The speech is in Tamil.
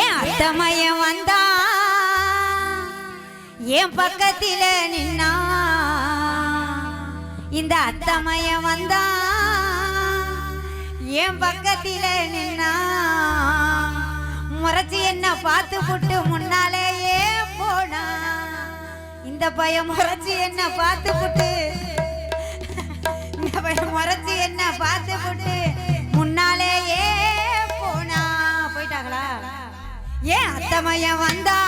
ஏன் அத்தமயம் வந்தா? என் பக்கத்தில நின்னா? இந்த அத்தமயம் வந்தா? என் பக்கத்தில நின்னா? முறைச்சி என்ன பார்த்து புட்டு முன்னாலேயே போனா. இந்த பையன் முறைச்சி என்ன பார்த்து புட்டு. இந்த பையன் முறைச்சி என்ன பார்த்து புட்டு முன்னாலேயே போனா. போயிட்டாங்களா? ஏன் அத்தமையன் வந்தா?